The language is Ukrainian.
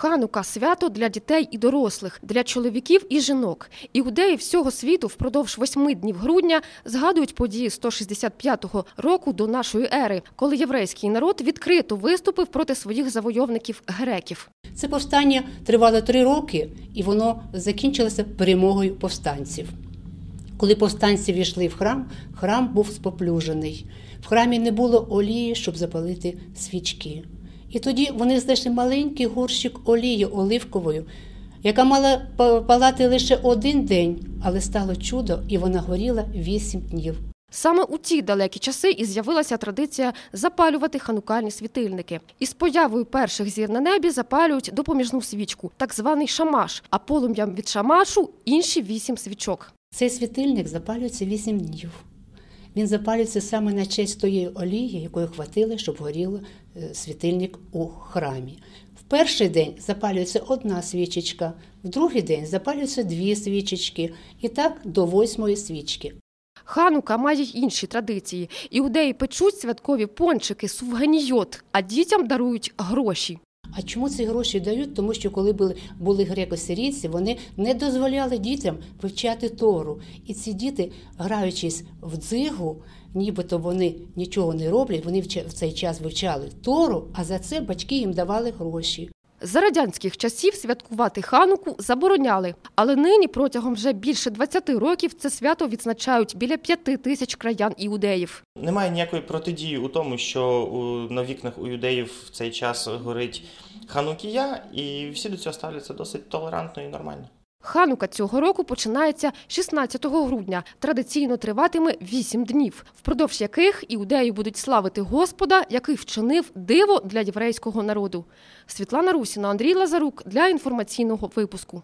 Ханука свято для дітей і дорослих, для чоловіків і жінок. Іудеї всього світу впродовж восьми днів грудня згадують події 165-го року до нашої ери, коли єврейський народ відкрито виступив проти своїх завойовників греків. Це повстання тривало три роки, і воно закінчилося перемогою повстанців. Коли повстанці війшли в храм, храм був споплюжений. В храмі не було олії, щоб запалити свічки. І тоді вони знайшли маленький горщик олії оливковою, яка мала палати лише один день, але стало чудо, і вона горіла вісім днів. Саме у ті далекі часи і з'явилася традиція запалювати ханукальні світильники. Із появою перших зір на небі запалюють допоміжну свічку, так званий шамаш, а полум'ям від шамашу інші вісім свічок. Цей світильник запалюється вісім днів. Він запалюється саме на честь тої олії, якої хватило, щоб горів е, світильник у храмі. В перший день запалюється одна свічечка, в другий день запалюються дві свічечки, і так до восьмої свічки. Ханука має й інші традиції. Іудеї печуть святкові пончики, сувганійот, а дітям дарують гроші. А чому ці гроші дають? Тому що коли були були греко-сирійці, вони не дозволяли дітям вивчати Тору. І ці діти, граючись в дзигу, нібито вони нічого не роблять, вони в цей час вивчали Тору, а за це батьки їм давали гроші. За радянських часів святкувати хануку забороняли, але нині протягом вже більше 20 років це свято відзначають біля п'яти тисяч краян іудеїв. Немає ніякої протидії у тому, що на вікнах у юдеїв в цей час горить ханукія, і всі до цього ставляться досить толерантно і нормально. Ханука цього року починається 16 грудня. Традиційно триватиме 8 днів, впродовж яких іудеї будуть славити Господа, який вчинив диво для єврейського народу. Світлана Русіна, Андрій Лазарук для інформаційного випуску.